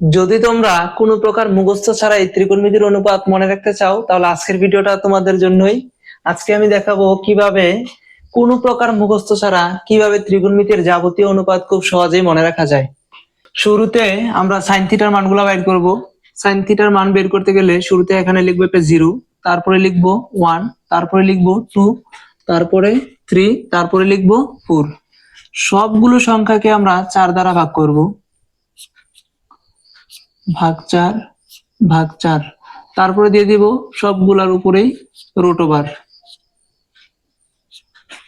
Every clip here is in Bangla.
যদি তোমরা কোনো প্রকার মুখস্থ ছাড়া এই ত্রিকোণমিতির অনুপাত মনে রাখতে চাও, তাহলে আজকের ভিডিওটা তোমাদের জন্যই। আজকে আমি দেখাবো কীভাবে কোনো প্রকার মুখস্থ ছাড়া কীভাবে ত্রিকোণমিতির যাবতীয় অনুপাত খুব সহজেই মনে রাখা যায়। শুরুতে আমরা সাইন থিটার মানগুলো বের করব। সাইন থিটার মান বের করতে গেলে শুরুতে এখানে লিখব একটা জিরো তারপরে লিখব ওয়ান তারপরে লিখব টু তারপরে থ্রি তারপরে লিখব ফোর সবগুলো সংখ্যাকে আমরা চার দ্বারা ভাগ করব। ভাগ চার ভাগ চার তারপরে দিয়ে দিব সবগুলার উপরেই রুট ওভার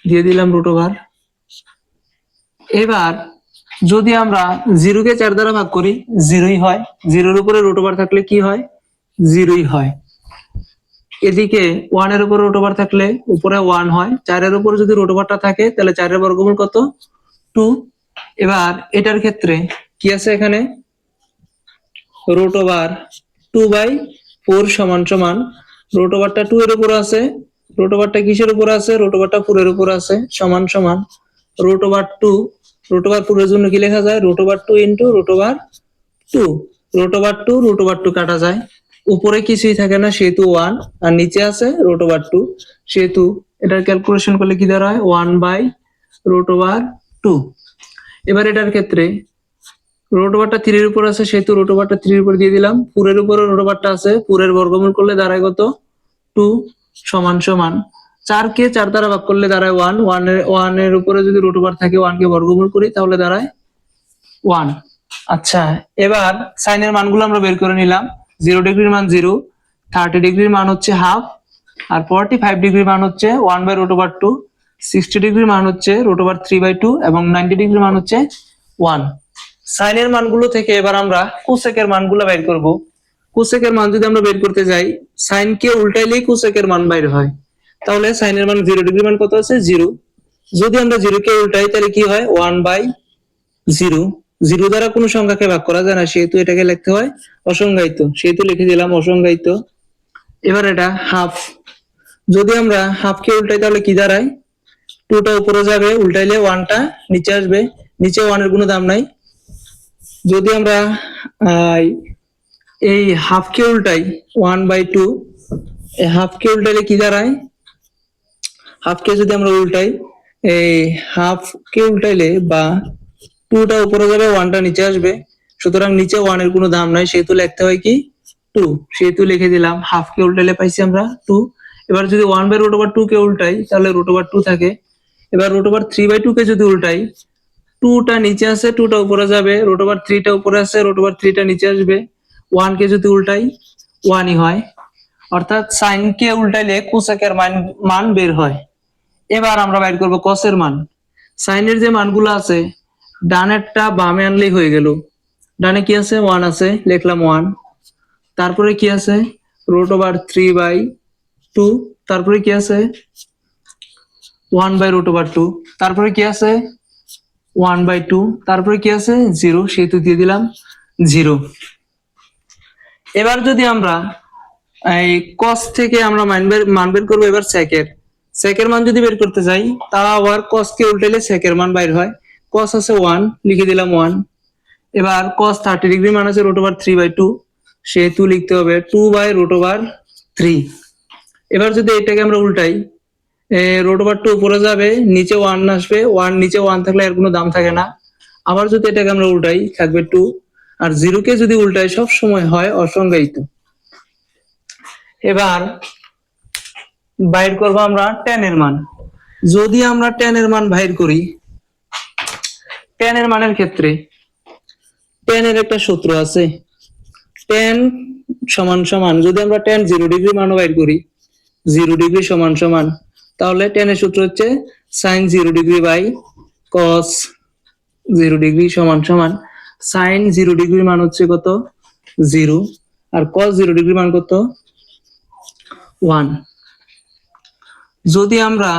দিয়ে দিলাম রুট ওভার এবার যদি আমরা জিরোকে চার দ্বারা ভাগ করি, জিরোই হয়। জিরোর উপরে রুট ওভার থাকলে কি হয়? জিরোই হয়। এদিকে ওয়ানের উপরে রুট ওভার থাকলে উপরে ওয়ান হয়। চারের উপরে যদি রুট ওভারটা থাকে, তাহলে চারের বর্গমূল কত? টু। এবার এটার ক্ষেত্রে কি আছে এখানে? Root over two by four সমান সমান রোট ওভারটা টু এর উপর আছে রোট ওভারটা কিসের উপর আছে রোট ওভারটা ফোর এর উপর আছে সমান সমান root over two root over four এর জন্য কি লেখা যায় root over two into root over two root over two root over two কাটা যায় উপরে কিছুই থাকে না সেহেতু ওয়ান আর নিচে আছে রোট ওভার টু সেহেতু এটার ক্যালকুলেশন করলে কি দাঁড়ায় one by root over two এবার এটার ক্ষেত্রে রুট ওভারটা থ্রির উপর আছে, সেহেতু রুট ওভারটা থ্রির উপর দিয়ে দিলাম। পুরের উপরে রুট ওভারটা আছে, পুরের বর্গমূল করলে দাঁড়ায় কত? টু সমান সমান। চারকে চার দ্বারা ভাগ করলে দাঁড়ায় ওয়ান ওয়ানের ওয়ানের উপরে যদি রুট ওভার থাকে ওয়ানকে বর্গমূল করি, তাহলে দাঁড়ায় ওয়ান আচ্ছা এবার সাইনের মানগুলো আমরা বের করে নিলাম। জিরো ডিগ্রির মান জিরো থার্টি ডিগ্রির মান হচ্ছে হাফ আর ফর্টি ফাইভ ডিগ্রির মান হচ্ছে one by root over two sixty ডিগ্রির মান হচ্ছে root over three by two এবং নাইনটি ডিগ্রির মান হচ্ছে ওয়ান সাইনের মানগুলো থেকে এবার আমরা কোসেকের মানগুলো বের করব। কোসেকের মান যদি আমরা বের করতে যাই, সাইনকে উল্টাইলেই কোসেকের মান বাইর হয়। তাহলে সাইনের মান জিরো ডিগ্রি মান কত আছে? জিরো। যদি আমরা জিরো কে উল্টাই, তাহলে কি হয়? One by zero. জিরো দ্বারা কোনো সংখ্যাকে ভাগ করা যায় না, সেহেতু এটাকে লিখতে হয় অসংজ্ঞায়িত। সেহেতু লিখে দিলাম অসংজ্ঞায়িত। এবার এটা হাফ। যদি আমরা হাফ কে উল্টাই, তাহলে কি দাঁড়ায়? টুটা উপরে যাবে, উল্টাইলে ওয়ানটা নিচে আসবে। নিচে ওয়ানের কোনো দাম নাই। যদি আমরা এই হাফ কে উল্টাই ওয়ান বাই টু হাফ কে উল্টাইলে কি দাঁড়ায়? হাফ কে যদি আমরা উল্টাই, এই হাফ কে উল্টাইলে বা টুটা উপরে যাবে ওয়ানটা নিচে আসবে। সুতরাং নিচে ওয়ানের কোনো দাম নাই, সেহেতু লিখতে হয় কি? টু সেহেতু লিখে দিলাম হাফ কে উল্টাইলে পাইছি আমরা টু এবার যদি one by root over two কে উল্টাই, তাহলে রুট ওভার টু থাকে। এবার root over three by two কে যদি উল্টাই টুটা নিচে আছে, টুটা উপরে যাবে রুট ওভার থ্রিটা উপরে আছে রুট ওভার থ্রিটা নিচে আসবে। ওয়ান কে যদি উল্টাই ওয়ানই হয়। অর্থাৎ সাইন কে উল্টাইলে কোসেকের মান মান বের হয়। এবার আমরা বাইর করব কসের মান। সাইনের যে মানগুলো আছে ডানেরটা বামে আনলেই হয়ে গেল। ডানে কি আছে? ওয়ান আছে, লিখলাম ওয়ান তারপরে কি আছে? Root over three by two তারপরে কি আছে? One by root over two তারপরে কি আছে? ওয়ান বাই টু, তারপরে কি আছে? জিরো, সেহেতু দিয়ে দিলাম জিরো। এবার যদি আমরা এই কস থেকে আমরা মান বের মান বের করব এবার সেকের সেকের মান যদি বের করতে যাই তা আবার কস কে উল্টাইলে সেকের মান বাইর হয়। কস আছে ওয়ান লিখে দিলাম ওয়ান এবার কস থার্টি ডিগ্রি মান আছে root over three by two সেহেতু লিখতে হবে two by root over three এবার যদি এটাকে আমরা উল্টাই রোড ওভার টু উপরে যাবে, নিচে ওয়ান আসবে ওয়ান নিচে ওয়ান থাকলে এর কোনো দাম থাকে না। আবার যদি এটাকে আমরা উল্টাই, থাকবে টু আর জিরো কে যদি উল্টাই, সব সময় হয় অসংজ্ঞায়িত। এবার বাইর করব আমরা টেন এর মান। যদি আমরা টেন এর মান বাইর করি টেন এর মানের ক্ষেত্রে টেন এর একটা সূত্র আছে। টেন সমান সমান, যদি আমরা টেন জিরো ডিগ্রি মানও বাইর করি জিরো ডিগ্রি সমান সমান তাহলে টেন এর সূত্র হচ্ছে sine zero degree by cos zero degree সমান সমান সাইন জিরো ডিগ্রি মান হচ্ছে কত? জিরো আর কস জিরো ডিগ্রি মান কত? ওয়ান যদি আমরা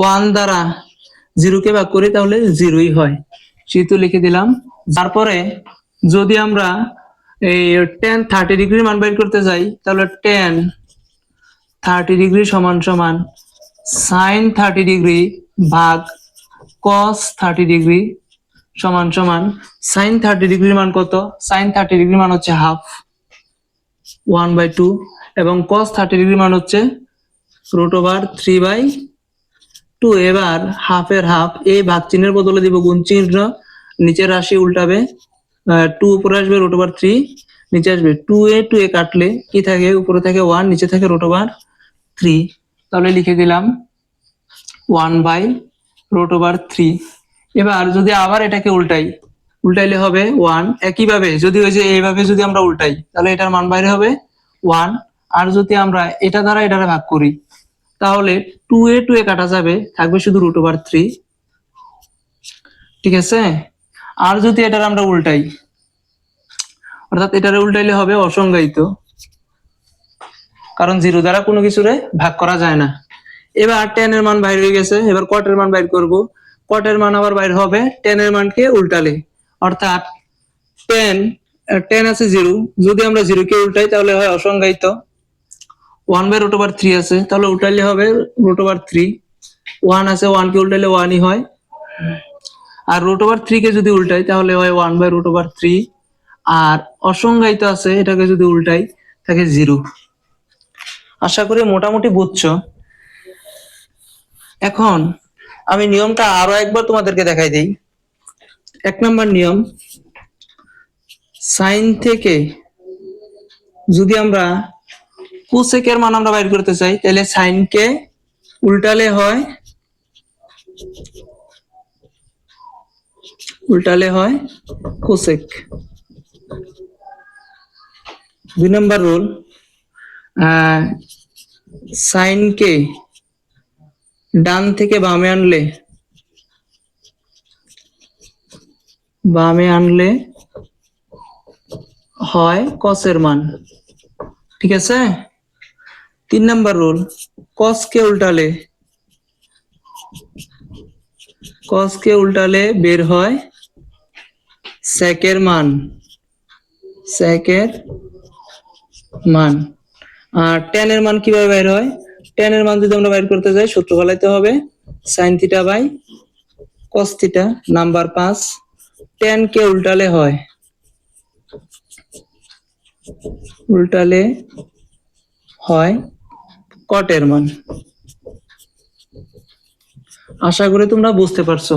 ওয়ান দ্বারা জিরোকে ভাগ করি তাহলে জিরোই হয়। সেহেতু লিখে দিলাম। তারপরে যদি আমরা এই টেন থার্টি ডিগ্রি মান বের করতে যাই, তাহলে টেন থার্টি ডিগ্রি সমান সমান সাইন থার্টি ডিগ্রি ভাগ কস থার্টি ডিগ্রি সমান সমান সাইন থার্টি ডিগ্রির মান কত? সাইন থার্টি ডিগ্রি মান হচ্ছে হাফ ওয়ান বাই টু এবং কস থার্টি ডিগ্রি মান হচ্ছে root over three by two এবার হাফের হাফ এই ভাগ চিহ্নের বদলে দিব গুণ চিহ্ন, নিচের রাশি উল্টাবে টু উপরে আসবে রুট ওভার থ্রি নিচে আসবে টু এ টু এ কাটলে কি থাকে? উপরে থাকে ওয়ান নিচে থাকে রুট ওভার থ্রি তাহলে লিখে দিলাম one by root over three এবার যদি আবার এটাকে উল্টাই, উল্টাইলে হবে ওয়ান একইভাবে যদি ওই যে এইভাবে যদি আমরা উল্টাই, তাহলে এটার মান বাইরে হবে ওয়ান আর যদি আমরা এটা দ্বারা এটারে ভাগ করি, তাহলে টু এ টু এ কাটা যাবে, থাকবে শুধু রুট ওভার থ্রি ঠিক আছে? আর যদি এটার আমরা উল্টাই, অর্থাৎ এটারে উল্টাইলে হবে অসংজ্ঞায়িত। কারণ জিরো দ্বারা কোনো কিছুরে ভাগ করা যায় না। এবার টেন এর মান বাইর হয়ে গেছে, এবার কটের মান বাইর করব। করব কটের মান আবার বাইর হবে টেন এর মানকে উল্টালে। অর্থাৎ টেন টেন আছে জিরো। যদি আমরা জিরো কে উল্টাই, তাহলে হয় অসংজ্ঞায়িত। One by root over three আছে, তাহলে উল্টাইলে হবে রুট ওভার থ্রি ওয়ান আছে ওয়ান কে উল্টাইলে ওয়ানই হয়। আর রুট ওভার থ্রি কে যদি উল্টাই, তাহলে হয় one by root over three আর অসংজ্ঞায়িত আছে, এটাকে যদি উল্টাই থাকে জিরো। আশা করি মোটামুটি বুঝছ। এখন আমি নিয়মটা আরও একবার তোমাদেরকে দেখাই দিই। এক নম্বর নিয়ম, সাইন থেকে যদি আমরা কোসেকের মান আমরা বাইর করতে চাই, তাহলে সাইনকে উল্টালে হয় উল্টালে হয় কোসেক। দুই নম্বর রুল সাইনকে ডান থেকে বামে আনলে বামে আনলে হয় কসের মান। ঠিক আছে? তিন নাম্বার রুল, কসকে উল্টালে কসকে উল্টালে বের হয় সেকের মান। সেকের মান। আর টেন এর মান কীভাবে বের হয়? টেন এর মান যদি আমরা বাইর করতে যাই, সূত্র ফলাইতে হবে sine theta by cos theta number পাঁচ। টেন কে উল্টালে হয়? উল্টালে হয় কটের মান। আশা করি তোমরা বুঝতে পারছ।